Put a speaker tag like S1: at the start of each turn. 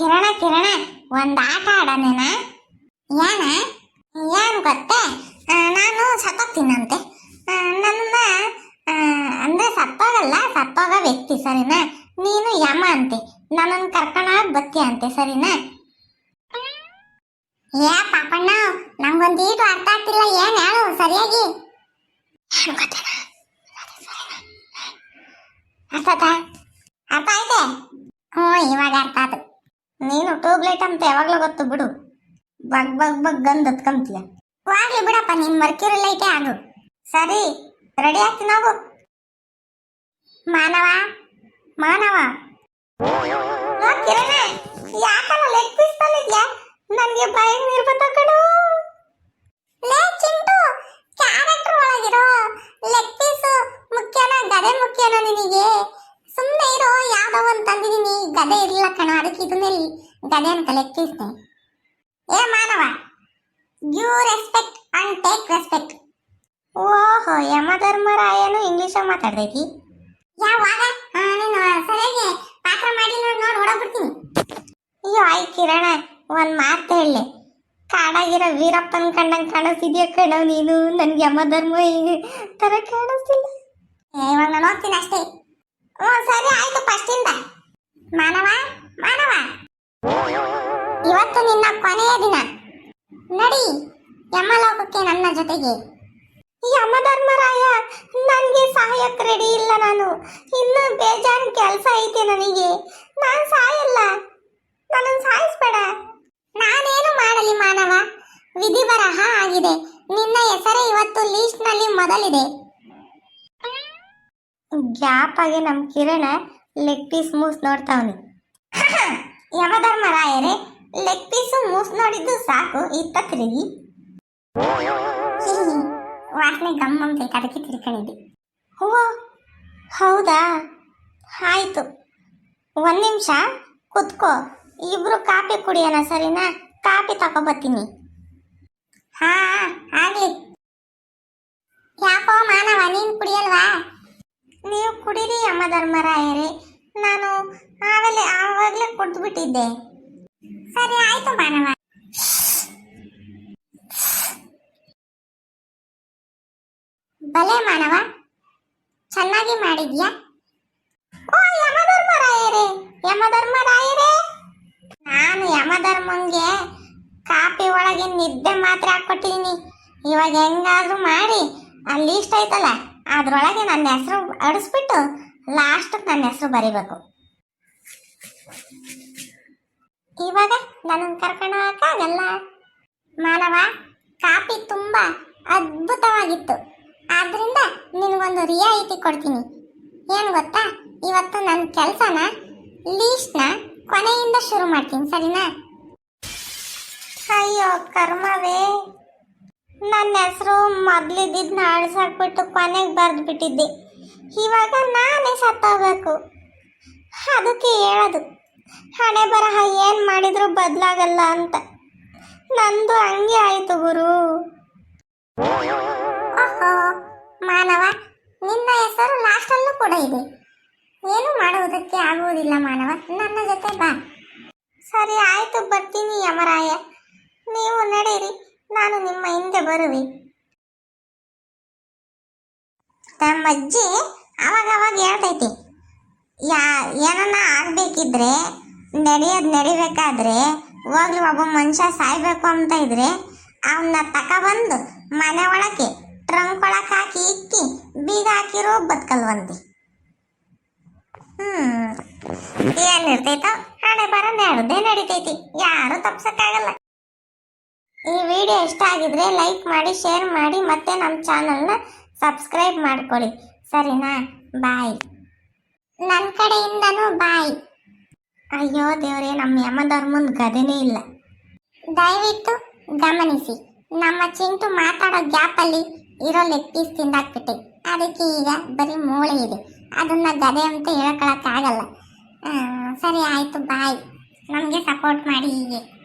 S1: ಕಿರಣ ಕಿರಣ, ಒಂದ್ ಆಟ ಆಡನೇನ ಏನ? ಏನ್ ಗೊತ್ತೆ? ನಾನು ಸತ್ತೋಗ್ತೀನಂತೆ ನನ್ನ ಅಂದ್ರೆ ಸತ್ತೋಗಲ್ಲ, ಸತ್ತೋಗ ವ್ಯಕ್ತಿ, ಸರಿನಾ? ನೀನು ಯಮ ಅಂತೆ. ನನ್ನನ್ನು ಕರ್ಕೊಂಡ ಬತ್ತಿ ಅಂತೆ, ಸರಿನಾ? ಏ, ಪಾಪಣ್ಣ ನಂಗೊಂದು ಈಟು ಅರ್ಥ ಆಗ್ತಿಲ್ಲ. ಏನ್ ಹೇಳು, ಸರಿಯಾಗಿ? ಗೊತ್ತೇನ? ಅರ್ಥ ಆಯ್ತೆ? ಹ್ಞೂ, ಇವಾಗ ಅರ್ಥ ಟ್ಯೂಬ್ಲೈಟ್ ಅಂತ ಯಾವಾಗ್ಲೂ ಗೊತ್ತು, ಬಿಡು. ಬಗ್ ಬಗ್ ಬಗ್ ಗಂದ್ ಹತ್ಕೊಂತೀಯ. ಹೋಗ್ಲಿ ಬಿಡಪ್ಪ ನಿಮ್ಮ ಮರ್ಕ್ಯೂರಿ ಆಗು ಸರಿ ರೆಡಿ ಆಗ್ತೀನಿ ಹೋಗು ಮಾನವ ಮಾನವ. ಯಾಕಲ್ಲ ಲೆಗ್ ಪೀಸ್ ನನಗೆ ಕಡು ಲೇ ಚಿಂಟು ಕ್ಯಾರೆಕ್ಟರ್ ಒಳಗಿರೋ ಲೆಗ್ ಮುಖ್ಯನ, ಗದೆ ಮುಖ್ಯನ ನಿನಗೆ? ಸುಮ್ಮನೆ ಇರೋ, ಯಾವ್ದೋ ಒಂದು ಗದೆ ಇರಲಿಲ್ಲ ಕಣ, ಅದಕ್ಕೆ ಇದನ್ನೇ ಲೆಗ್ ಪೀಸ್ನೆ ಏ ಮಾನವ you respect and take respect ಓಹೋ ಯಮಧರ್ಮರಾಯನು ಇಂಗ್ಲಿಷ್ ಮಾತಾಡ್ದೈತಿ? ಯಾವಾಗ? ನೀನು ಸರಿಯಾಗಿ ಪಾತ್ರ ಮಾಡಿ ನೋಡಿ ನೋಡಿ ಹೊಡಬಿಡ್ತೀನಿ ಅಯ್ಯೋ ಆಯ್ ಕಿರಣ ಒಂದ್ ಮಾತು ಹೇಳಿ ಕಾಡಾಗಿರೋ ವೀರಪ್ಪನ ಕಂಡಂಗೆ ಕಾಣಿಸ್ತಿದ್ಯಾ ಕಣ ನೀನು? ನನ್ಗೆ ಯಮಧರ್ಮ ತರ ಕಾಣಿಸ್ತಿಲ್ಲ. ಏ, ಇವಾಗ ನಾನು ಹೋಗ್ತೀನಿ ಅಷ್ಟೇ. ಹ್ಞೂ ಸರಿ ಆಯ್ತು ಫಸ್ಟಿಂದ ಮಾನವ ಮಾನವ. ಇವತ್ತು ನಿನ್ನ ಕೊನೆಯ ದಿನ. ನಡಿ, ಯಮಲೋಕಕ್ಕೆ ನನ್ನ ಜೊತೆಗೆ. ಯಮಧರ್ಮರಾಯ ನನಗೆ ಸಹಾಯಕ್ಕೆ ರೆಡಿ ಇಲ್ಲ ನಾನು. ಇನ್ನು ಬೇಜಾನ್ ಕೆಲಸ ಐತೆ ನನಗೆ. ನಾನು ಸಾಯಲ್ಲ. ನನ್ನನ್ನು ಸಾಯಿಸ್ಬೇಡ. ನಾನೇನು ಮಾಡಲಿ ಮಾನವ? ವಿಧಿ ಬರಹ ಆಗಿದೆ. ನಿನ್ನ ಹೆಸರೇ ಇವತ್ತು ಲೀಸ್ಟ್ನಲ್ಲಿ ಮೊದಲಿದೆ. ಗ್ಯಾಪ್ ಆಗಿ ನಮ್ಮ ಕಿರಣ ಲೆಗ್ ಪೀಸ್ ಮೂಸ್ ನೋಡ್ತಾವನಿ. ಯಮಧರ್ಮರಾಯರೇ ಲೆಗ್ ಪೀಸು ಮೂಸ್ ನೋಡಿದ್ದು ಸಾಕು ಇತ್ತ ತಿರುಗಿ ವಾಸನೆ ಗಮ್ಮಂತೆ ಕಡಕಿ ತಿರ್ಕೊಂಡಿದ್ದೆ. ಹೋ ಹೌದಾ? ಆಯ್ತು. ಒಂದು ನಿಮಿಷ ಕುತ್ಕೋ. ಇಬ್ರು ಕಾಫಿ ಕುಡಿಯೋಣ, ಸರಿನಾ? ಕಾಫಿ ತಗೊಬತ್ತೀನಿ. ಹಾ, ಆಗ್ಲಿ. ಯಾಕೋ ಮಾನವ, ನೀನು ಕುಡಿಯಲ್ವಾ? ನೀವು ಕುಡೀರಿ ಅಮ್ಮ ಧರ್ಮರಾಯರೇ ನಾನು ಆಮೇಲೆ ಆವಾಗಲೇ ಕುಡ್ದ್ಬಿಟ್ಟಿದ್ದೆ. ಸರಿ, ಆಯ್ತು ಮಾನವ ಬಲೆ ಮಾನವ ಚೆನ್ನಾಗಿ ಮಾಡಿದ್ಯಾ? ಓ, ಯಮಧರ್ಮರಾಯರೇ ಯಮಧರ್ಮರಾಯರೇ. ನಾನು ಯಮಧರ್ಮಂಗೆ ಕಾಪಿ ಒಳಗೆ ನಿದ್ದೆ ಮಾತ್ರ ಹಾಕೊಟ್ಟಿದ್ದೀನಿ ಇವಾಗ ಹೆಂಗಾದ್ರೂ ಮಾಡಿ, ಅಲ್ಲಿ ಇಷ್ಟ ಆಯ್ತಲ್ಲ, ಅದ್ರೊಳಗೆ ನನ್ನ ಹೆಸರು ಅಡಿಸ್ಬಿಟ್ಟು ಲಾಸ್ಟ್ ನನ್ನ ಹೆಸರು ಬರಿಬೇಕು. ಇವಾಗ ನನ್ನನ್ನು ಕರ್ಕೊಂಡು ಹೋಗಕ್ಕಾಗಲ್ಲ ಮಾನವ, ಕಾಪಿ ತುಂಬ ಅದ್ಭುತವಾಗಿತ್ತು. ಆದ್ರಿಂದ ನಿನಗೊಂದು ರಿಯಾಯಿತಿ ಕೊಡ್ತೀನಿ. ಏನು ಗೊತ್ತಾ? ಇವತ್ತು ನನ್ನ ಕೆಲಸನ, ಲೀಸ್ಟ್ನ ಕೊನೆಯಿಂದ ಶುರು ಮಾಡ್ತೀನಿ, ಸರಿನಾ? ಅಯ್ಯೋ, ಕರ್ಮವೇ. ನನ್ನ ಹೆಸರು ಮೊದಲಿದ್ದಿದ್ದನ್ನ ಅಳ್ಸಾಕ್ಬಿಟ್ಟು ಕೊನೆಗೆ ಬರೆದು ಬಿಟ್ಟಿದ್ದೆ ಇವಾಗ ನಾನೇ ಸತ್ತೋಗ್ಬೇಕು. ಅದಕ್ಕೆ ಹೇಳೋದು. ಹಣೆ ಬರಹ ಏನು ಮಾಡಿದರೂ ಬದಲಾಗಲ್ಲ ಅಂತ. ನಂದು ಹಂಗೆ ಆಯಿತು ಗುರು. ಓಹೋ, ಮಾನವ, ನಿನ್ನ ಹೆಸರು ಲಾಸ್ಟಲ್ಲೂ ಕೂಡ ಇದೆ. ಏನು ಮಾಡುವುದಕ್ಕೆ ಆಗುವುದಿಲ್ಲ ಮಾನವ. ನನ್ನ ಜೊತೆ ಬಾ. ಸರಿ, ಆಯಿತು, ಬರ್ತೀನಿ ಯಮರಾಯ. ನೀವು ನಡೀರಿ, ನಾನು ನಿಮ್ಮ ಹಿಂದೆ ಬರುವೆ. ನಮ್ಮ ಅಜ್ಜಿ ಅವಾಗ ಅವಾಗ ಹೇಳ್ತೈತಿ. ಯಾ, ಏನನ್ನ ಆಗ್ಬೇಕಿದ್ರೆ, ನಡೆಯೋದು ನಡಿಬೇಕಾದ್ರೆ, ಹೋಗ್ಲಿ ಒಬ್ಬ ಮನುಷ್ಯ ಸಾಯ್ಬೇಕು ಅಂತ ಇದ್ರೆ ಅವನ್ನ ತಕೊಬಂದು ಮನೆ ಒಳಗೆ ಟ್ರಂಕ್ ಒಳಗೆ ಹಾಕಿ ಇಕ್ಕಿ, ಬೀಗ ಹಾಕಿರೋ ಹ್ಮ್. ಏನಿರ್ತೈತೋ, ಹಣೆ ಬರ ನಡೆದೇ ನಡಿತೈತಿ. ಯಾರು ತಪ್ಸಕ್ಕಾಗಲ್ಲ. ಈ ವಿಡಿಯೋ ಇಷ್ಟ ಆಗಿದ್ರೆ ಲೈಕ್ ಮಾಡಿ, ಶೇರ್ ಮಾಡಿ, ಮತ್ತೆ ನಮ್ಮ ಚಾನಲ್ನ ಸಬ್ಸ್ಕ್ರೈಬ್ ಮಾಡ್ಕೊಳ್ಳಿ. ಸರಿನಾ? ಬಾಯ್. ನನ್ನ ಕಡೆಯಿಂದನೂ ಬಾಯ್. ಅಯ್ಯೋ ದೇವರೇ, ನಮ್ಮ ಯಮಧರ್ಮನ್ ಗದೆನೇ ಇಲ್ಲ. ದಯವಿಟ್ಟು ಗಮನಿಸಿ, ನಮ್ಮ ಚಿಂಟು ಮಾತಾಡೋ ಗ್ಯಾಪಲ್ಲಿ ಇರೋ ಲೆಗ್ ಪೀಸ್ ತಿಂದಾಕ್ಬಿಟ್ಟೆ. ಅದಕ್ಕೆ ಈಗ ಬರೀ ಮೂಳೆ ಇದೆ. ಅದನ್ನ ಗದೆ ಅಂತ ಹೇಳ್ಕೊಳಕ್ಕಾಗಲ್ಲ. ಸರಿ, ಆಯಿತು, ಬಾಯ್. ನಮಗೆ ಸಪೋರ್ಟ್ ಮಾಡಿ ಹೀಗೆ.